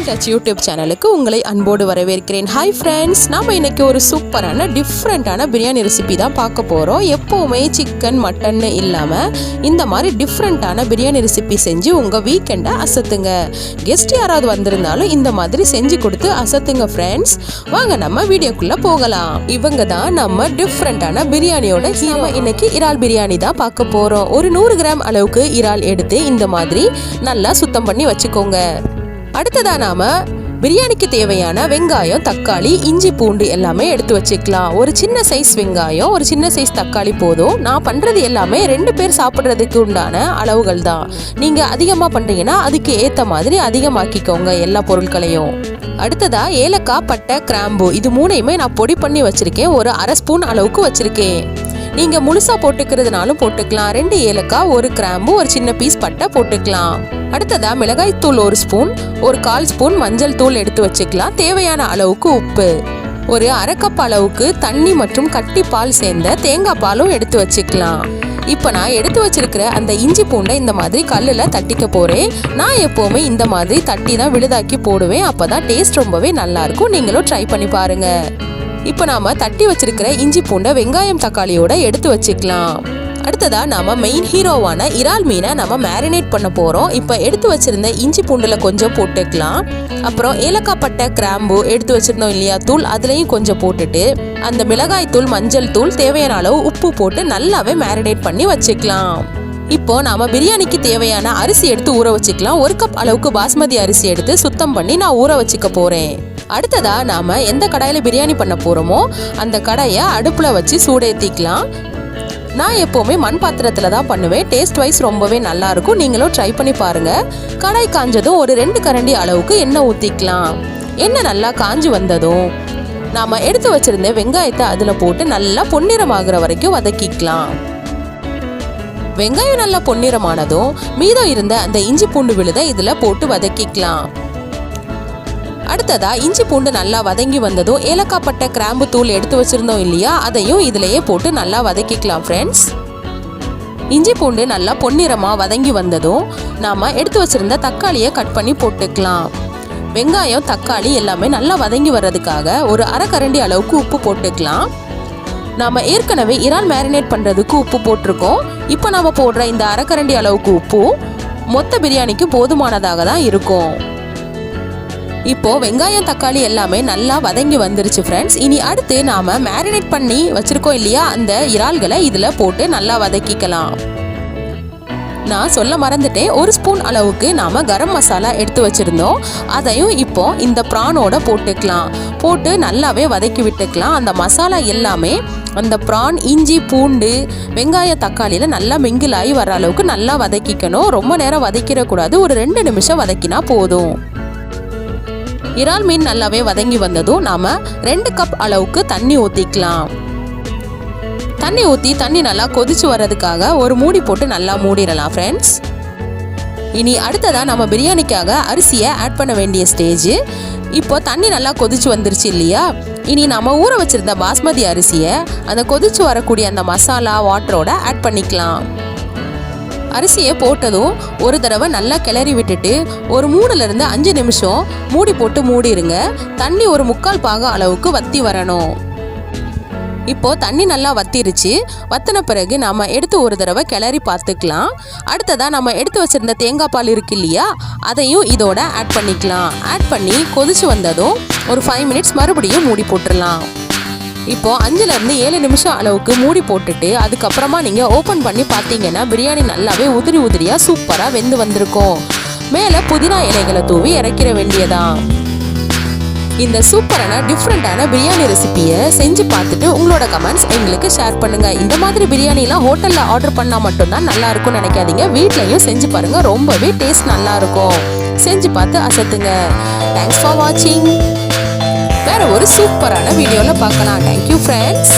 Kitchen touch YouTube சேனலுக்கு உங்களை அன்போடு வரவேற்கிறேன். ஹாய் ஃப்ரெண்ட்ஸ் நாம் இன்னைக்கு ஒரு சூப்பரான டிஃப்ரெண்ட்டான பிரியாணி ரெசிபி தான் பார்க்க போகிறோம் எப்போவுமே சிக்கன் மட்டன் இல்லாமல் இந்த மாதிரி டிஃப்ரெண்ட்டான பிரியாணி ரெசிபி செஞ்சு உங்கள் வீக்கெண்டை அசத்துங்க. கெஸ்ட் யாராவது வந்திருந்தாலும் இந்த மாதிரி செஞ்சு கொடுத்து அசத்துங்க ஃப்ரெண்ட்ஸ் வாங்க நம்ம வீடியோக்குள்ளே போகலாம். இவங்க தான் நம்ம டிஃப்ரெண்ட்டான பிரியாணியோட நாம இன்னைக்கு இறால் பிரியாணி தான் பார்க்க போகிறோம் ஒரு நூறு கிராம் அளவுக்கு இறால் எடுத்து இந்த மாதிரி நல்லா சுத்தம் பண்ணி வச்சுக்கோங்க. அடுத்ததா நாம பிரியாணிக்கு தேவையான வெங்காயம் தக்காளி இஞ்சி பூண்டு எல்லாமே எடுத்து வச்சுக்கலாம். ஒரு சின்ன சைஸ் வெங்காயம் ஒரு சின்ன சைஸ் தக்காளி போதும். நான் பண்ணுறது எல்லாமே ரெண்டு பேர் சாப்பிட்றதுக்கு உண்டான அளவுகள் தான். நீங்கள் அதிகமாக பண்ணுறீங்கன்னா அதுக்கு ஏற்ற மாதிரி அதிகமாக்கிக்கோங்க எல்லா பொருட்களையும். அடுத்ததா ஏலக்காய் பட்டை கிராம்பு. இது மூணையுமே நான் பொடி பண்ணி வச்சுருக்கேன். ஒரு அரை ஸ்பூன் அளவுக்கு வச்சுருக்கேன். நீங்கள் முழுசாக போட்டுக்கிறதுனாலும் போட்டுக்கலாம். ரெண்டு ஏலக்காய் ஒரு கிராம்பு ஒரு சின்ன பீஸ் பட்டை போட்டுக்கலாம். அடுத்ததாக மிளகாய் தூள் ஒரு ஸ்பூன் ஒரு கால் ஸ்பூன் மஞ்சள் தூள் எடுத்து வச்சுக்கலாம். தேவையான அளவுக்கு உப்பு. ஒரு அரைக்கப் அளவுக்கு தண்ணி மற்றும் கட்டி பால் சேர்ந்த தேங்காய் பாலும் எடுத்து வச்சுக்கலாம். இப்போ நான் எடுத்து வச்சிருக்கிற அந்த இஞ்சி பூண்டை இந்த மாதிரி கல்லில் தட்டிக்க போகிறேன் நான் எப்போவுமே இந்த மாதிரி தட்டி தான் விழுதாக்கி போடுவேன். அப்போ தான் டேஸ்ட் ரொம்பவே நல்லாயிருக்கும் நீங்களும் ட்ரை பண்ணி பாருங்கள் இப்போ நாம தட்டி வச்சிருக்கிற இஞ்சி பூண்டை வெங்காயம் தக்காளியோட எடுத்து வச்சுக்கலாம். அடுத்ததா நாம மெயின் ஹீரோவான இறால் மீனை நம்ம மேரினேட் பண்ண போறோம். இப்போ எடுத்து வச்சிருந்த இஞ்சி பூண்டுல கொஞ்சம் போட்டுக்கலாம். அப்புறம் ஏலக்காய் பட்டை கிராம்பு எடுத்து வச்சிருந்தோம் இல்லையா தூள் அதுலேயும் கொஞ்சம் போட்டுட்டு அந்த மிளகாய் தூள் மஞ்சள் தூள் தேவையான அளவு உப்பு போட்டு நல்லாவே மேரினேட் பண்ணி வச்சுக்கலாம். இப்போ நாம பிரியாணிக்கு தேவையான அரிசி எடுத்து ஊற வச்சுக்கலாம். ஒரு கப் அளவுக்கு பாஸ்மதி அரிசி எடுத்து சுத்தம் பண்ணி நான் ஊற வச்சுக்க போறேன். அடுத்ததா நாம எந்த கடாயில பிரியாணி பண்ண போறோமோ அந்த கடாயை அடுப்புல வச்சு சூடேத்திக்கலாம். நான் எப்போவுமே மண் பாத்திரத்தில் தான் பண்ணுவேன். டேஸ்ட் வைஸ் ரொம்பவே நல்லாயிருக்கும் நீங்களும் ட்ரை பண்ணி பாருங்கள் கடாய் காஞ்சதும் ஒரு ரெண்டு கரண்டி அளவுக்கு எண்ணெய் ஊற்றிக்கலாம் எண்ணெய் நல்லா காஞ்சு வந்ததும் நாம் எடுத்து வச்சிருந்த வெங்காயத்தை அதில் போட்டு நல்லா பொன்னிறமாகிற வரைக்கும் வதக்கிக்கலாம். வெங்காயம் நல்லா பொன்னிறமானதும் மீதம் இருந்த அந்த இஞ்சி பூண்டு விழுதை இதில் போட்டு வதக்கிக்கலாம். அடுத்ததா இஞ்சி பூண்டு நல்லா வதங்கி வந்ததும் ஏலக்காய் பட்டை கிராம்பு தூள் எடுத்து வச்சிருந்தோம் இல்லையா? அதையும் இதுலயே போட்டு நல்லா வதக்கிக்கலாம் ஃப்ரெண்ட்ஸ் இஞ்சி பூண்டு நல்லா பொன்னிறமாக வதங்கி வந்ததும் நாம் எடுத்து வச்சிருந்த தக்காளியை கட் பண்ணி போட்டுக்கலாம். வெங்காயம் தக்காளி எல்லாமே நல்லா வதங்கி வர்றதுக்காக ஒரு அரைக்கரண்டி அளவுக்கு உப்பு போட்டுக்கலாம். நாம் ஏற்கனவே இறால் மேரினேட் பண்ணுறதுக்கு உப்பு போட்டிருக்கோம். இப்போ நாம் போடுற இந்த அரைக்கரண்டி அளவுக்கு உப்பு மொத்த பிரியாணிக்கு போதுமானதாக தான் இருக்கும். இப்போ வெங்காயம் தக்காளி எல்லாமே நல்லா வதங்கி வந்துருச்சு ஃப்ரெண்ட்ஸ் இனி அடுத்து நாம மேரினேட் பண்ணி வச்சிருக்கோம் இல்லையா அந்த இறால்களை இதுல போட்டு நல்லா வதக்கிக்கலாம். நான் சொல்ல மறந்துட்டேன் ஒரு ஸ்பூன் அளவுக்கு நாம கரம் மசாலா எடுத்து வச்சிருந்தோம். அதையும் இப்போ இந்த ப்ரானோட போட்டுக்கலாம். போட்டு நல்லாவே வதக்கி விட்டுக்கலாம். அந்த மசாலா எல்லாமே அந்த ப்ரான் இஞ்சி பூண்டு வெங்காய தக்காளியில் நல்லா மிங்கில் ஆகி வர அளவுக்கு நல்லா வதக்கிக்கணும். ரொம்ப நேரம் வதக்கிடக்கூடாது. ஒரு ரெண்டு நிமிஷம் வதக்கினா போதும். இறால் மீன் நல்லாவே வதங்கி வந்ததும் நாம ரெண்டு கப் அளவுக்கு தண்ணி ஊற்றிக்கலாம் தண்ணி ஊற்றி தண்ணி நல்லா கொதிச்சு வர்றதுக்காக ஒரு மூடி போட்டு நல்லா மூடிடலாம் ஃப்ரெண்ட்ஸ் இனி அடுத்ததாக நம்ம பிரியாணிக்காக அரிசியை ஆட் பண்ண வேண்டிய ஸ்டேஜ் இப்போ தண்ணி நல்லா கொதிச்சு வந்துருச்சு இல்லையா? இனி நம்ம ஊற வச்சுருந்த பாஸ்மதி அரிசியை அந்த கொதிச்சு வரக்கூடிய அந்த மசாலா வாட்டரோட ஆட் பண்ணிக்கலாம். அரிசியை போட்டதும் ஒரு தடவை நல்லா கிளறி விட்டுட்டு ஒரு மூணுலேருந்து அஞ்சு நிமிஷம் மூடி போட்டு மூடிருங்க. தண்ணி ஒரு முக்கால் பாக அளவுக்கு வத்தி வரணும். இப்போ தண்ணி நல்லா வத்திருச்சு. வத்தின பிறகு நாம் எடுத்து ஒரு தடவை கிளறி பார்த்துக்கலாம். அடுத்ததாக நம்ம எடுத்து வச்சிருந்த தேங்காய் பால் இருக்கு இல்லையா அதையும் இதோட ஆட் பண்ணிக்கலாம். ஆட் பண்ணி கொதிச்சு வந்ததும் ஒரு ஃபைவ் மினிட்ஸ் மறுபடியும் மூடி போட்டுடலாம். இப்போ அஞ்சுல இருந்து ஏழு நிமிஷம் அளவுக்கு மூடி போட்டுட்டு அதுக்கப்புறமா நீங்க ஓபன் பண்ணி பார்த்தீங்கன்னா பிரியாணி நல்லாவே உதிரி உதிரியா சூப்பரா வெந்து வந்திருக்கும். மேல புதினா இலைகளை தூவி இறக்கிற வேண்டியதான் இந்த சூப்பரான டிஃப்ரெண்டான பிரியாணி ரெசிபியை செஞ்சு பார்த்துட்டு உங்களோட கமெண்ட்ஸ் எங்களுக்கு ஷேர் பண்ணுங்க. இந்த மாதிரி பிரியாணிலாம் ஹோட்டலில் ஆர்டர் பண்ணால் மட்டும்தான் நல்லா இருக்கும்னு நினைக்காதீங்க. வீட்லேயும் செஞ்சு பாருங்க ரொம்பவே டேஸ்ட் நல்லா இருக்கும். செஞ்சு பார்த்து அசத்துங்க. தேங்க்ஸ் ஃபார் வாட்சிங் வேற ஒரு சூப்பரான வீடியோல பார்க்கலாம். Thank you friends